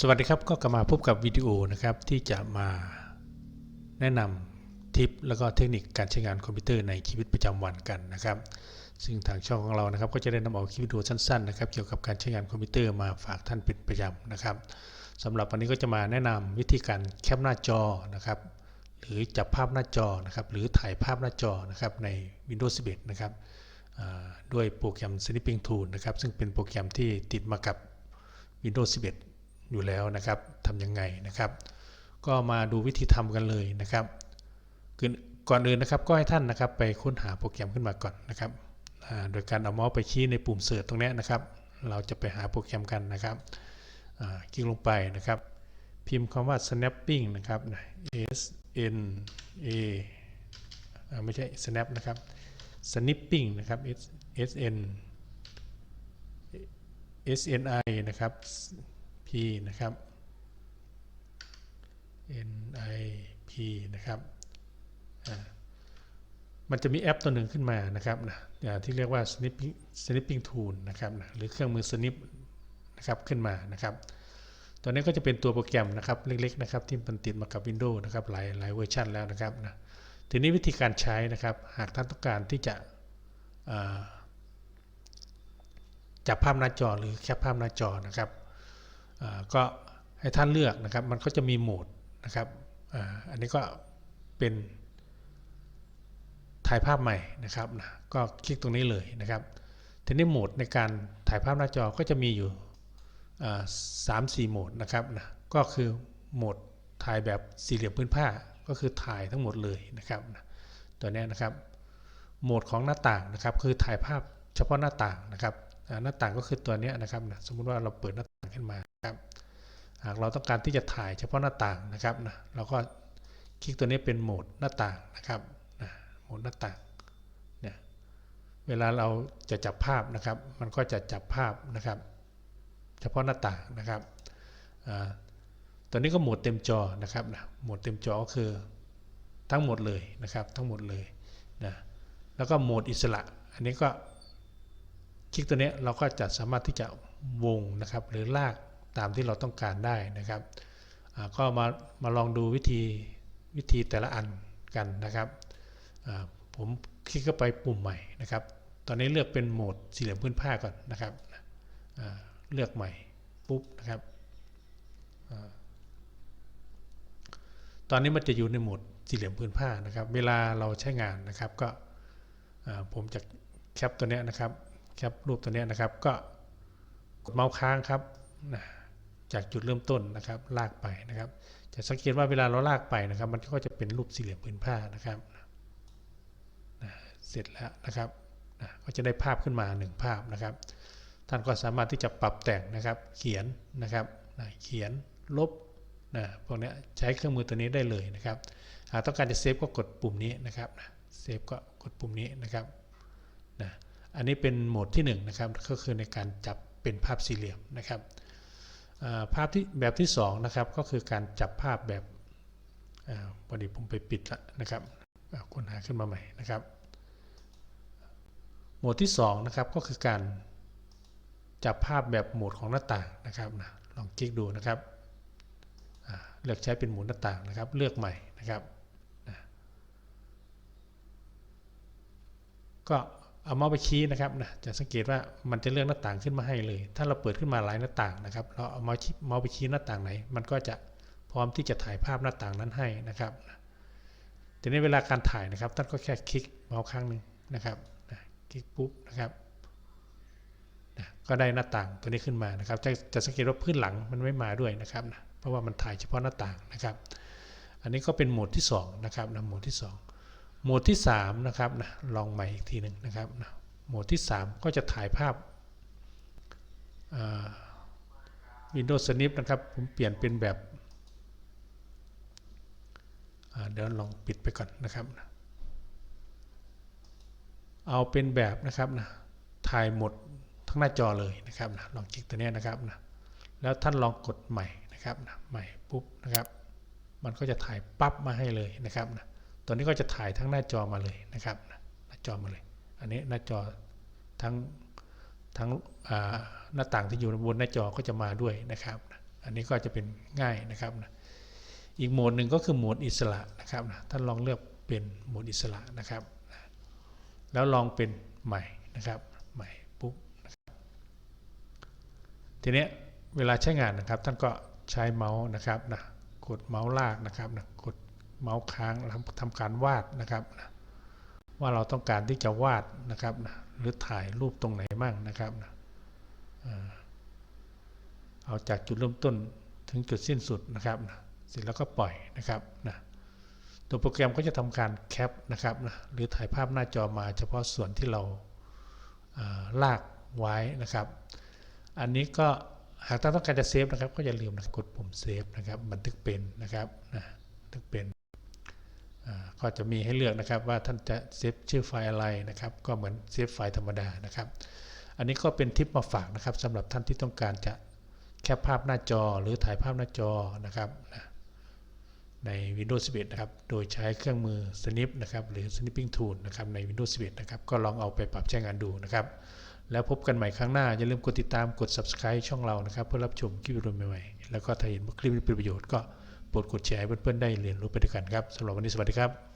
สวัสดีครับก็กลับมาพบกับวิดีโอนะครับที่จะมาแนะนำทิปแล้วก็เทคนิคการใช้งานคอมพิวเตอร์ในชีวิตประจำวันกันนะครับ ซึ่งทางช่องของเรานะครับ ก็จะได้นำเอาคลิปวิดีโอสั้นๆนะครับเกี่ยวกับการใช้งานคอมพิวเตอร์มาฝากท่านเป็นประจำนะครับสำหรับวันนี้ก็จะมาแนะนำวิธีการแคปหน้าจอนะครับหรือจับภาพหน้าจอนะครับหรือถ่ายภาพหน้าจอนะครับใน Windows 11 นะครับด้วยโปรแกรม Snipping Tool นะครับซึ่งเป็นโปรแกรมที่ติดมากับ Windows 11 อยู่แล้วนะครับทำยังไงนะครับ ก็มาดูวิธีทำกันเลยนะครับก่อนอื่นนะครับก็ให้ท่านนะครับไปค้นหาโปรแกรมขึ้นมาก่อนนะครับโดยการเอาเมาส์ไปชี้ในปุ่มเสิร์ชตรงนี้นะครับ เราจะไปหาโปรแกรมกันนะครับอ่าคลิกลงไปนะครับ พิมพ์คำว่า snapping นะครับ s n a ไม่ใช่ snap นะครับ snipping นะครับ s n s n i นะครับ นะครับ n i p นะครับ มันจะมีแอปตัวหนึ่งขึ้นมานะครับนะที่เรียกว่า snipping snipping tool นะครับนะหรือเครื่องมือ snip นะครับขึ้นมานะครับ ตัวนี้ก็จะเป็นตัวโปรแกรมนะครับเล็กๆนะครับที่มันติดมากับ Windows นะครับหลายหลายเวอร์ชันแล้วนะครับนะทีนี้วิธีการใช้นะครับ หากท่านต้องการที่จะจับภาพหน้าจอหรือแคปภาพหน้าจอนะครับ ก็ให้ท่านเลือกนะครับ มันก็จะมีโหมดนะครับอ,อันนี้ก็เป็นถ่ายภาพใหม่นะครับนะก็คลิกตรงนี้เลยนะครับทีนี้โหมดในการถ่ายภาพหน้าจอก็จะมีอยู่สามสี่โหมดนะครับนะก็คือโหมดถ่ายแบบสี่เหลี่ยมพื้นผ้าก็คือถ่ายทั้งหมดเลยนะครับนะตัวนี้นะครับ โหมดของหน้าต่างนะครับ คือถ่ายภาพเฉพาะหน้าต่างนะครับหน้าต่างก็คือตัวนี้นะครับนะสมมุติว่าเราเปิดหน้าต่างขึ้นมา ครับหากเราต้องการที่จะถ่ายเฉพาะหน้าต่างนะครับนะเราก็คลิกตัวนี้เป็นโหมดหน้าต่างนะครับนะโหมดหน้าต่างเนี่ยเวลาเราจะจับภาพนะครับ มันก็จะจับภาพนะครับ เฉพาะหน้าต่างนะครับตัวนี้ก็โหมดเต็มจอนะครับนะโหมดเต็มจอก็คือทั้งหมดเลยนะครับ ทั้งหมดเลยนะแล้วก็โหมดอิสระ อันนี้ก็คลิกตัวนี้เราก็จะสามารถที่จะวงนะครับ หรือลาก ตามที่เราต้องการได้นะครับก็มามาลองดูวิธีวิธีแต่ละอันกันนะครับผมคลิกเข้าไปปุ่มใหม่นะครับ ตอนนี้เลือกเป็นโหมดสี่เหลี่ยมพื้นผ้าก่อนนะครับเลือกใหม่ปุ๊บนะครับตอนนี้มันจะอยู่ในโหมดสี่เหลี่ยมพื้นผ้านะครับ เวลาเราใช้งานนะครับก็ผมจะแคปตัวเนี้ยนะครับแคปรูปตัวเนี้ยนะครับ ก็กดเมาส์ค้างครับนะ จากจุดเริ่มต้นนะครับ ลากไปนะครับ จะสังเกตว่าเวลาเราลากไปนะครับ มันก็จะเป็นรูปสี่เหลี่ยมผืนผ้านะครับนะเสร็จแล้วนะครับนะก็จะได้ภาพขึ้นมาหนึ่งภาพนะครับ ท่านก็สามารถที่จะปรับแต่งนะครับ เขียนนะครับนะเขียนลบนะพวกนี้ใช้เครื่องมือตัวนี้ได้เลยนะครับหากต้องการจะเซฟก็กดปุ่มนี้นะครับเซฟก็กดปุ่มนี้นะครับนะอันนี้เป็นโหมดที่1นงนะครับก็คือในการจับเป็นภาพสี่เหลี่ยมนะครับ ภาพที่แบบที่2นะครับก็คือการจับภาพแบบอพอดีผมไปปิดแล้วนะครับค้นหาขึ้นมาใหม่นะครับ โหมดที่2นะครับก็คือการจับภาพแบบโหมดของหน้าต่างนะครับนะลองคลิกดูนะครับเลือกใช้เป็นโหมดหน้าต่างนะครับ เลือกใหม่นะครับนะก็ เอาเมาส์ไปชี้นะครับนะจะสังเกตว่ามันจะเลือกหน้าต่างขึ้นมาให้เลย ถ้าเราเปิดขึ้นมาหลายหน้าต่างนะครับ เราเอาเมาส์เมาส์ไปชี้หน้าต่างไหน มันก็จะพร้อมที่จะถ่ายภาพหน้าต่างนั้นให้นะครับทีนี้เวลาการถ่ายนะครับ ท่านก็แค่คลิกเมาส์ครั้งหนึ่งนะครับนะคลิกปุ๊บนะครับนะก็ได้หน้าต่างตัวนี้ขึ้นมานะครับ จะจะสังเกตว่าพื้นหลังมันไม่มาด้วยนะครับนะเพราะว่ามันถ่ายเฉพาะหน้าต่างนะครับ อันนี้ก็เป็นโหมดที่2นะครับนะโหมดที่ 2 หมดที่3นะครับนะลองใหม่อีกทีหนึ่งนะครับนะโหมดที่ 3 ก็จะถ่ายภาพ Windows Snip นะครับ ผมเปลี่ยนเป็นแบบเดี๋ยวลองปิดไปก่อนนะครับนะเอาเป็นแบบนะครับนะถ่ายหมดทั้งหน้าจอเลยนะครับนะลองคลิกตัวนี้นะครับนะแล้วท่านลองกดใหม่นะครับนะใหม่ปุ๊บนะครับ มันก็จะถ่ายปั๊บมาให้เลยนะครับนะ ตัวนี้ก็จะถ่ายทั้งหน้าจอมาเลยนะครับหน้าจอมาเลย อันนี้หน้าจอทั้งทั้งหน้าต่างที่อยู่บนหน้าจอก็จะมาด้วยนะครับ อันนี้ก็จะเป็นง่ายนะครับ อีกโหมดหนึ่งก็คือโหมดอิสระนะครับนะท่านลองเลือกเป็นโหมดอิสระนะครับ แล้วลองเป็นใหม่นะครับใหม่ปุ๊บทีนี้เวลาใช้งานนะครับท่านก็ใช้เมาส์นะครับนะกดเมาส์ลากนะครับนะกด เมาส์ค้างแล้วทำการวาดนะครับนะว่าเราต้องการที่จะวาดนะครับนะหรือถ่ายรูปตรงไหนบ้างนะครับนะเอาจากจุดเริ่มต้นถึงจุดสิ้นสุดนะครับนะเสร็จแล้วก็ปล่อยนะครับนะตัวโปรแกรมก็จะทำการแคปนะครับนะหรือถ่ายภาพหน้าจอมาเฉพาะส่วนที่เราลากไว้นะครับ อันนี้ก็หากท่านต้องการจะเซฟนะครับ ก็อย่าลืมนะกดปุ่มเซฟนะครับ บันทึกเป็นนะครับนะบันทึกเป็น ก็จะมีให้เลือกนะครับว่าท่านจะเซฟชื่อไฟล์อะไรนะครับ ก็เหมือนเซฟไฟล์ธรรมดานะครับ อันนี้ก็เป็นทิปมาฝากนะครับสำหรับท่านที่ต้องการจะแคปภาพหน้าจอหรือถ่ายภาพหน้าจอนะครับนะใน Windows 11 นะครับ โดยใช้เครื่องมือ Snip นะครับ หรือ Snipping Tool นะครับใน Windows 11 นะครับ ก็ลองเอาไปปรับใช้งานดูนะครับ แล้วพบกันใหม่ครั้งหน้า อย่าลืมกดติดตาม กด subscribe ช่องเรานะครับ เพื่อรับชมคลิปวิดีโอใหม่ๆ แล้วก็ถ้าเห็นว่าคลิปนี้เป็นประโยชน์ก็ โปรดกดแชร์ให้เพื่อนๆได้เรียนรู้ไปด้วยกันครับสำหรับวันนี้สวัสดีครับ